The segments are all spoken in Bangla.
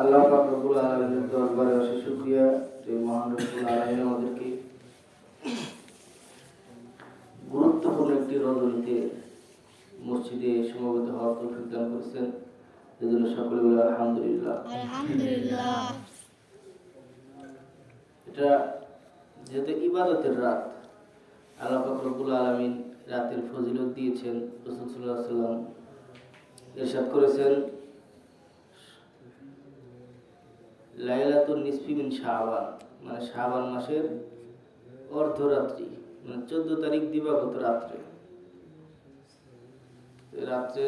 আল্লাহ পাক রব্বুল আলামিনের দরবারে অশেষ শুকরিয়া। যে মহান রব্বুল আলামিন আমাদেরকে গুরুত্বপূর্ণ একটি রজনীতে মসজিদে সমবেত হওয়ার তৌফিক দান করেছেন। এজন্য সকলে বলে আলহামদুলিল্লাহ। আলহামদুলিল্লাহ। এটা যেহেতু ইবাদতের রাত আল্লাহ পাক রব্বুল আলামিন রাতের ফজিলত দিয়েছেন। রাসূল সাল্লাল্লাহু আলাইহি সাল্লাম ইরশাদ করেছেন। লাইলাতুন নিসফি মিন শাবান মানে শাবান মাসের অর্ধরাত্রি মানে চোদ্দ তারিখ দিবাগত রাত্রে। এই রাত্রে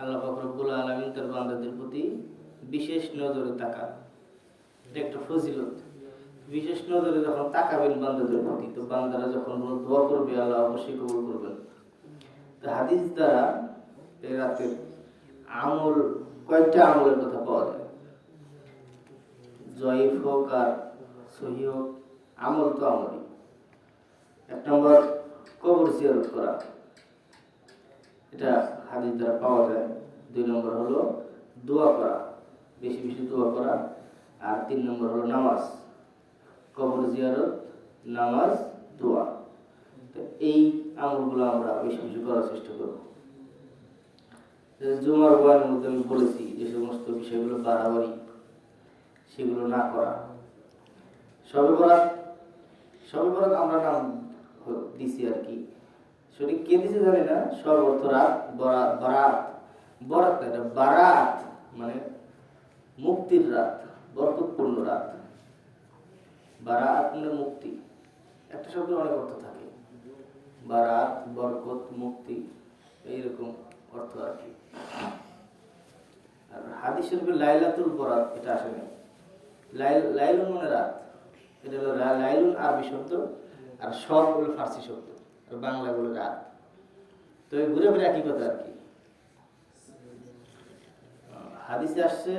আল্লাহ পাক রব্বুল আলামিন তার বান্দাদের প্রতি বিশেষ নজরে তাকান। এটা একটা ফজিলত। বিশেষ নজরে যখন তাকাবেন বান্দাদের প্রতি, তো বান্দারা যখন দোয়া করবে, আল্লাহ অবশ্যই কবুল করবেন। তো হাদিস দ্বারা এই রাতের আমল, কয়েকটা আমলের কথা পাওয়া যায়। জয়ীফ হোক আর সহি হোক, আমল তো আমলই। এক নম্বর, কবর জিয়ারত করা। এটা হাদিস দ্বারা পাওয়া যায়। দুই নম্বর হলো দোয়া করা, বেশি বেশি দোয়া করা। আর তিন নম্বর হলো নামাজ। কবর জিয়ারত, নামাজ, দোয়া। তো এই আমলগুলো আমরা বেশি বেশি করার চেষ্টা করব। জুমার বয়ানের মধ্যে আমি বলেছি যে সমস্ত বিষয়গুলো বাড়াবাড়ি সেগুলো না করা। সবে বরাত সবে বরাত আমরা নাম দিছি আর কি। সঠিক কে দিছে জানি না। সব অর্থ রাত বরাত বারাত। বরাত না, বারাত। মানে মুক্তির রাত বরকতপূর্ণ রাত। বারাত মানে মুক্তি। একটা শব্দের অনেক অর্থ থাকে। বারাত বরকত মুক্তি এইরকম অর্থ আর কি। আর হাদিস শরীফে লাইলাতুল বরাত এটা আসে লাইল লাইলুন মানে রাত। এটা হলো লাইলুন আরবি শব্দ আর সব হলো ফার্সি শব্দ। আর বাংলা বলে রাত। তো ঘুরে ফিরে একই কথা আর কি। হাদিসে আসছে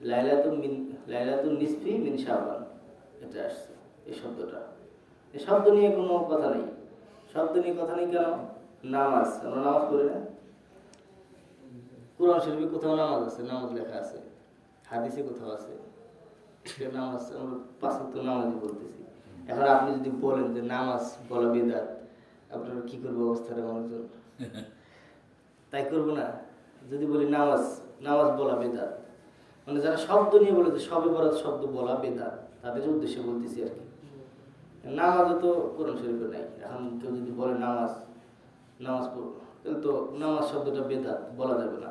লাইলাতুল মিন লাইলাতুল নিসফি মিন শাবান। এটা আসছে, এই শব্দটা। এই শব্দ নিয়ে কোনো কথা নেই। শব্দ নিয়ে কথা নেই কেন? নামাজ। আমরা নামাজ পড়ি না। কোরআন শরীফে কোথাও নামাজ আছে, নামাজ লেখা আছে। হাদিসে কোথাও আছে। নামাজ আমরা পাঁচ ওয়াক্ত নামাজই বলতেছি। এখন আপনি যদি বলেন যে নামাজ বলা বেদাত আপনার কি করব অবস্থাটা মানুষজন তাই করব না। যদি বলি নামাজ নামাজ বলা বেদাত মানে যারা শব্দ নিয়ে বলে যে সবে বরাত শব্দ বলা বেদাত তাদের উদ্দেশ্যে বলতেছি আর কি। নামাজও তো কোরআন শরীফে নাই। এখন কেউ যদি বলে নামাজ নামাজ পড়ব তাহলে তো নামাজ শব্দটা বেদাত বলা যাবে না।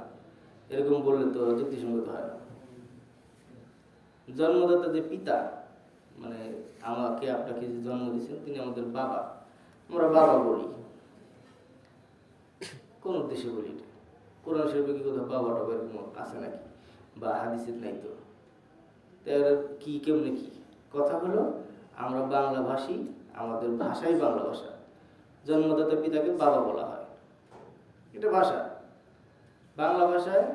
এরকম বললে তো যুক্তিসঙ্গত হয় না। জন্মদাতা যে পিতা মানে আমাকে আপনাকে যে জন্ম দিয়েছেন তিনি আমাদের বাবা। আমরা বাবা বলি। কোন উদ্দেশ্যে বলি কোরআন শরীফে কি কোথাও বাবা টাবা আছে নাকি? বা হাদিসের নাই তো? তো এর কি, কেমনে কি? কথা হলো, আমরা বাংলা ভাষী, আমাদের ভাষাই বাংলা ভাষা। জন্মদাতা পিতাকে বাবা বলা হয়। এটা ভাষা। বাংলা ভাষায়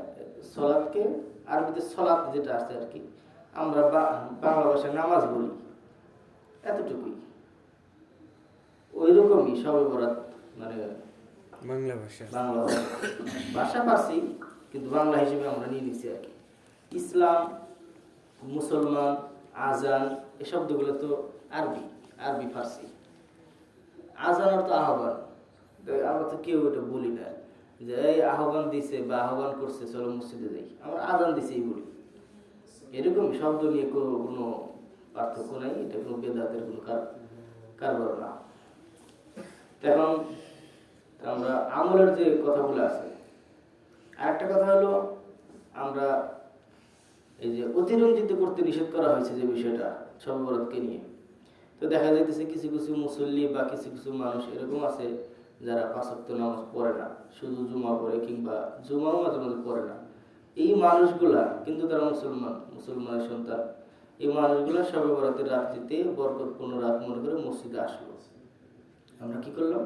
সলাদকে, আরবিতে সলাদ যেটা আছে আর কি আমরা বাংলা ভাষায় নামাজ বলি। এতটুকুই। ওই রকমই সবে বরাত মানে বাংলা ভাষা। বাংলা ভাষা। ভাষা পারছি কিন্তু বাংলা হিসেবে আমরা নিয়ে নিচ্ছি আর কি। ইসলাম মুসলমান আজান এই শব্দগুলো তো আরবি আরবি ফার্সি। আজান অর্থ আহ্বান। আমরা তো কেউ এটা বলি না। যে এই আহ্বান দিছে বা আহ্বান করছে চলো মসজিদে যাই। আমরা আজান দিছেই বলি। এরকম শব্দ নিয়ে কোনো কোনো পার্থক্য নাই, এটা কোনো বেদাতের কোনো কার, কারবার না। এখন আমরা আমলের যে কথাগুলো আছে, আরেকটা কথা হলো আমরা এই যে অতিরঞ্জিত করতে নিষেধ করা হয়েছে যে বিষয়টা সর্বরাতকে নিয়ে। তো দেখা যাইতেছে কিছু কিছু মুসল্লি বা কিছু কিছু মানুষ এরকম আছে যারা পাঁচক্ত নামাজ পড়ে না, শুধু জুমা পড়ে কিংবা জুমাও মাঝে মাঝে পড়ে না। এই মানুষগুলা, কিন্তু তারা মুসলমান, মুসলমানের সন্তান। এই মানুষগুলা সবে বরাতের রাত্রিতে বরকতপূর্ণ রাত মনে করে মসজিদে আসলো। আমরা কি করলাম?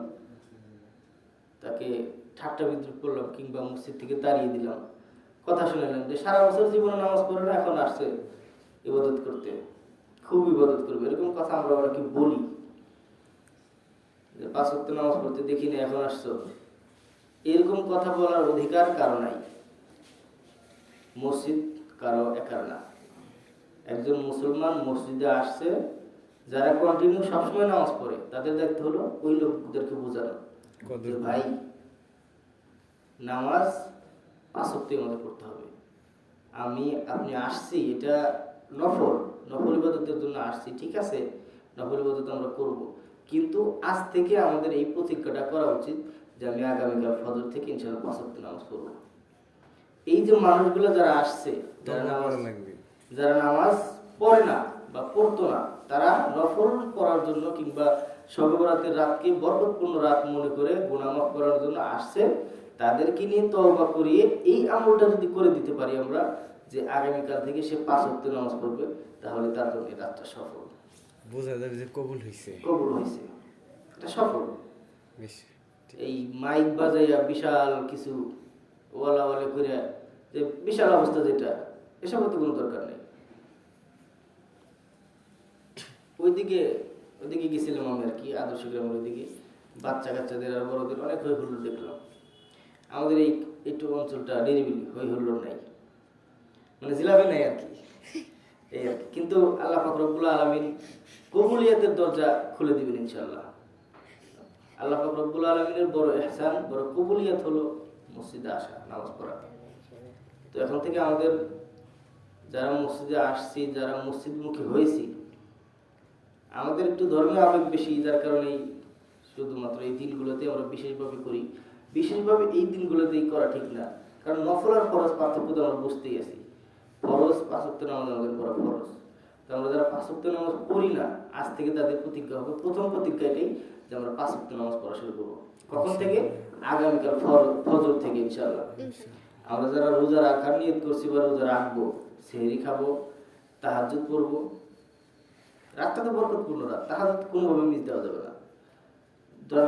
তাকে ঠাট্টা বিদ্রুপ করলাম কিংবা মসজিদ থেকে তাড়িয়ে দিলাম। কথা শুনলাম যে সারা বছর জীবনে নামাজ পড়ে না, এখন আসছে ইবাদত করতে। খুব ইবাদত করবে। এরকম কথা আমরা অনেকে বলি। যে পাঁচ নামাজ পড়তে দেখি না, এখন আসছো। এরকম কথা বলার অধিকার কারও নাই। মসজিদ কারও একার না। একজন মুসলমান মসজিদে আসছে যারা কন্টিনিউ সবসময় নামাজ পড়ে তাদের দায়িত্ব হলো ওই লোকদেরকে বোঝানো ভাই নামাজ আসক্তির মধ্যে পড়তে হবে। আমি আপনি আসছি এটা নফল। নফল ইবাদতের জন্য আসছি ঠিক আছে নফল ইবাদত আমরা করব। কিন্তু আজ থেকে আমাদের এই প্রতিজ্ঞাটা করা উচিত যে আমি আগামীকাল ফজর থেকে ইনশাল্লাহ পাঁচ নামাজ পড়ব। এই যে মানুষগুলো যারা আসছে যারা নামাজ যারা নামাজ পড়ে না বা পড়তো না তারা নফল পড়ার জন্য কিংবা সর্বরাতের রাতকে বরকতপূর্ণ রাত মনে করে গুণামাফ করার জন্য আসছে তাদেরকে নিয়ে তওবা করিয়ে এই আমলটা যদি করে দিতে পারি আমরা যে আগামীকাল থেকে সে পাঁচ ওয়াক্ত নামাজ পড়বে তাহলে তার জন্য এই রাতটা সফল। বোঝা যাবে যে কবুল হয়েছে কবুল হয়েছে এটা সফল। এই মাইক বাজাইয়া বিশাল কিছু ওয়ালা ওয়ালে করে যে বিশাল অবস্থা যেটা এসব তো কোনো দরকার নেই। ওইদিকে ওইদিকে গেছিলাম আমি আর কি, আদর্শ গ্রামের ওইদিকে। বাচ্চা কাচ্চাদের আর বড়দের অনেক হই হুল্লোড় দেখলাম। আমাদের এই একটু অঞ্চলটা নিরিবিলি হই হুল্লোড় নাই। মানে জিলাপি নাই আর কি। এই আর কি। কিন্তু আল্লাহ ফাকরবুল্লা আলমিন কবুলিয়াতের দরজা খুলে দিবেন ইনশাল্লাহ আল্লাহ পাক রব্বুল আলমিনের বড় এহসান, বড় কবুলিয়াত হলো মসজিদে আসা, নামাজ পড়া। তো এখন থেকে আমাদের যারা মসজিদে আসছি যারা মসজিদমুখী হয়েছি আমাদের একটু ধর্মীয় আবেগ বেশি যার কারণে শুধুমাত্র এই দিনগুলোতে আমরা বিশেষভাবে করি। বিশেষভাবে এই দিনগুলোতেই করা ঠিক না। কারণ নফল আর ফরজ পার্থক্য তো আমরা বুঝতেই আছি। ফরজ পাঁচক্ত নামাজ আমাদের পড়া ফরজ। তো আমরা যারা পাঁচক্ত নামাজ পড়ি না আজ থেকে তাদের প্রতিজ্ঞা হবে প্রথম প্রতিজ্ঞা এটাই যে আমরা পাঁচক্ত নামাজ পড়া শুরু করব। কখন থেকে? আগামীকাল ফজর থেকে ইনশাআল্লাহ। আমরা যারা রোজা রাখার নিয়ত করছি বা রোজা রাখব, সেহরি খাব তাহাজুদ করব রাতটা তো বরকতপূর্ণ রাত তাহাজুদ কোনোভাবে মিস দেওয়া যাবে না।